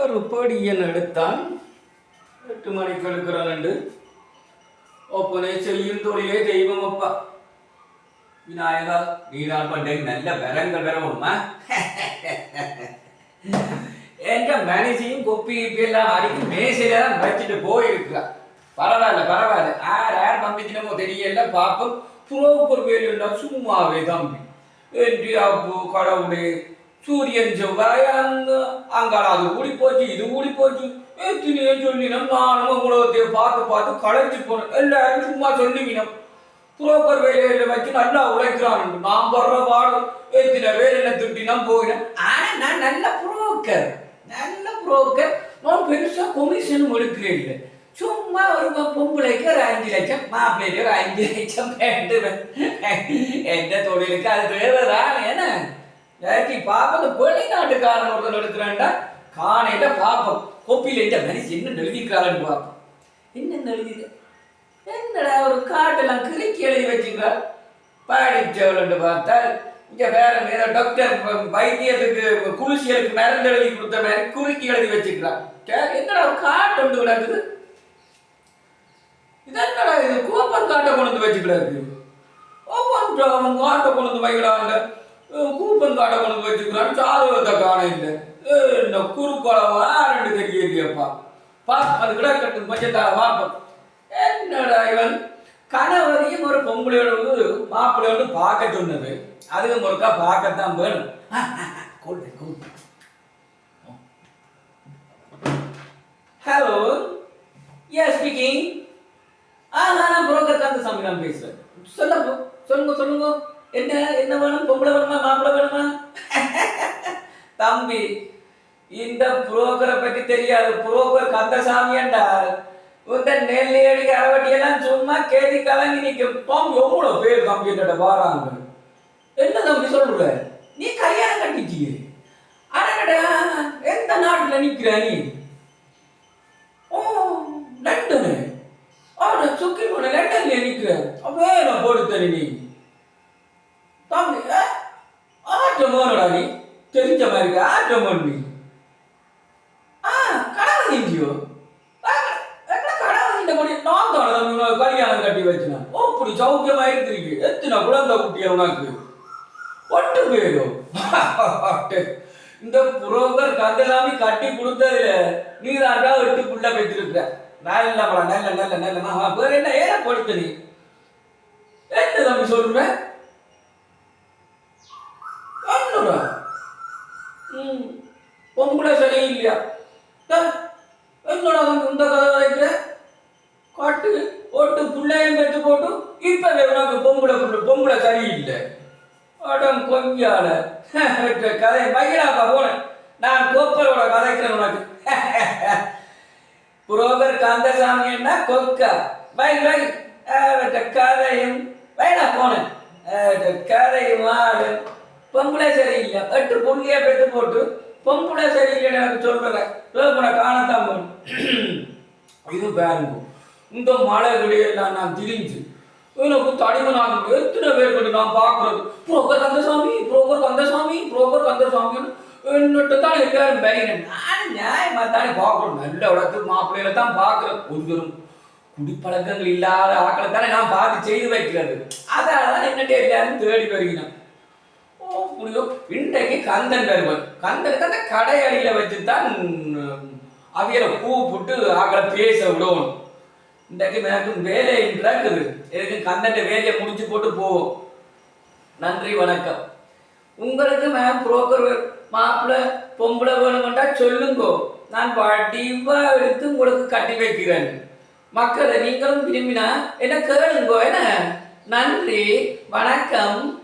ஒரு பொடியன் எடுத்தான். எட்டு மணிக்கு எடுக்கிறான் ஒப்பனை செய்யும் தொழிலே தெய்வம் அப்பா. விநாயகா நீதான் பண்டே நல்ல வரங்கள் வரணுமா என்ற மனசையும் கொப்பி கிப்பி எல்லாம் அடிக்கும் மேசையில தான் வச்சுட்டு போயிருக்கா. பரவாயில்ல பரவாயில்ல. யார் யார் பம்பிச்சினமோ தெரியல பாப்போம். புரோக்கர் வேலுண்டா சும்மாவே தம்பி. என்று அப்போ கடவுளே சூரியன் செவ்வாய் அங்க அங்கால அது கூடி போச்சு இது கூடி போச்சு எத்தனையோ சொல்லினோம் நானும் உலகத்தையே பார்த்து பார்த்து களைச்சு போனேன் எல்லாரும் சும்மா சொல்லிவினோம். புரோக்கர் வேலையில வச்சு நல்லா உழைக்கிறான் நான் படுற பாடம் எத்தனை பேர் என்ன திட்டினா போயினேன். ஆனா நான் நல்ல புரோக்கர். நல்ல புரோக்கர். நான் பெருசா கொமிஷன் எடுக்கிறேன் இல்லை. சும்மா ஒரு பொம்பளைக்கு ஒரு அஞ்சு லட்சம் மாப்பிள்ளைக்கு ஒரு அஞ்சு லட்சம் வேண்டுவேன் எந்த தொழிலுக்கு அது தேவைதான் என்ன? ஏட்டி பாப்பம் வெளிநாட்டுக்காரன் ஒருத்தன் எடுக்கிறான்டா. காணையில பாப்போம். கொப்பியில இந்த மனுஷன் என்ன எழுதிக்கிறான்னு பார்ப்போம் என்ன எழுதிது என்னடா ஒரு காட்டெல்லாம் கிறுக்கி எழுதி வச்சுக்கிறார் பாடிச்சவள்னு பார்த்தால் இங்க வேற வேற டாக்டர் வைத்தியத்துக்கு குளிசியலுக்கு மருந்து எழுதி கொடுத்த மாதிரி குறுக்கி எழுதி வச்சுக்கிறான் என்னடா ஒரு காட்டு ஒன்று கிடக்குது? இதென்னடா இது? கோப்பர் காட்டை கொண்டு வந்து வச்சுக்கிறாரு ஒவ்வொன்றும் அவன் காட்டை கொண்டு வந்து வைக்கிறாங்க. கூப்பன் காட்டை கொண்டு வந்து வச்சுக்கிறான். சாதகத்தை காண இல்லை. இந்த குறுக்கோளவா ரெண்டு தெரியலையப்பா பா அது கட்டு பட்சத்தால பார்ப்போம் என்னடா இவன்? கணவரையும் ஒரு பொம்பளையோட மாப்பிள்ளையோடு பார்க்க சொன்னது. அதுக்கு ஒருக்கா பார்க்கத்தான் வேணும். ஹலோ எஸ் ஸ்பீக்கிங் ஆ நான் புரோக்கர் கந்தசாமி நான் பேசுவேன் சொல்லுங்க சொல்லுங்க சொல்லுங்க. என்ன என்ன வேணும்? பொம்பளை வேணுமா? மாப்பிள்ளை வேணுமா? தம்பி இந்த புரோக்கரை பற்றி தெரியாது. புரோக்கர் கந்தசாமி என்றால் இந்த நெல்லையடி அரவட்டி எல்லாம் சும்மா கேதி கலங்கி நிற்கும். பாம் எவ்வளோ பேர் தம்பி என்னோட வாராங்க. என்ன தம்பி சொல்ற நீ கல்யாணம் கட்டிச்சிய அடடா எந்த நாட்டில் நிக்கிற நீ ஓ லண்டனு அவனை சுக்கி போன லண்டன்ல நிக்கிற வேற போடுத்தனி நீ தம்பி ஆ? ஆட்டம் வேணுடா நீ தெரிஞ்ச மாதிரி இருக்கு, ஆட்டம் வேணும் நீ ஆ கொடி நான் தானே கல்யாணம் கட்டி வச்சினேன். ஓ இப்படி சௌக்கியமா இருக்கிறீங்க எத்தனை குழந்தை குட்டிய உனக்கு? ஒட்டு பேரும் இந்த புரோக்கர் கந்தசாமி கட்டி கொடுத்ததுல நீ தாண்டா எட்டு புள்ள பெற்றிருக்கிற. நல்ல படம் நல்ல நல்ல நல்ல. வேற என்ன? ஏற கொடுத்த நீ. என்ன தம்பி சொல்ற? என்னடா ம். பொம்பளை சரியில்லையா டேய், இந்த கதை வைக்கிற காட்டு ஓட்டு புள்ளையும் பெற்று போட்டு இப்ப வேணாங்க பொம்பளை புள்ள- பொம்பளை இல்லை. அடம் கொஞ்சால கதை பையனாப்பா போனேன் நான் கோப்பரோட கதைக்கிறேன் உனக்கு. புரோகர் கந்தசாமி என்ன? கொக்கா. பை பை கதையும் வைடா போனேன். கதையும் ஆடு பொம்பளை சரியில்லை எட்டு புள்ளியா பெற்று போட்டு பொம்பளை சரியில்லைன்னு எனக்கு சொல்றேன் இது பாருங்க. இந்த மலைகளில் நான் திரிஞ்சு எனக்கு தடிமனாக எத்தனை பேர் கிட்ட நான் பார்க்கறது? Broker Kandasamy broker Kandasamy broker கந்தசாமின்னு என்னட்டு தான் எல்லாரும் பேரினேன் நான் நியாயமாக தானே பார்க்கணும் நல்ல இடத்துக்கு மாப்பிள்ளையில தான் பார்க்குறேன் கொஞ்சம் குடிப்பழக்கங்கள் இல்லாத ஆக்களை தானே நான் பார்த்து செய்து வைக்கிறது. அதனால தான் என்னட்டு எல்லாரும் தேடி வருகிறேன் ஓ இன்றைக்கு கந்தன் வருவன் கந்தனுக்கு அந்த கடையடியில் வச்சு தான் அவியலை புட்டு ஆக்களை பேச விடணும். இன்றைக்கு எனக்கு வேலை இருக்குது எதுக்கு கண்ணட்ட வேலையை முடிச்சு போட்டு போவோம். நன்றி வணக்கம். உங்களுக்கு மேம் புரோக்கர் மாப்பிள்ளை பொம்பளை வேணுமெண்டா சொல்லுங்கோ. நான் வடிவா எடுத்து உங்களுக்கு கட்டி வைக்கிறேன். மக்களை நீங்களும் விரும்பினா என்ன கேளுங்கோ என்ன? நன்றி வணக்கம்.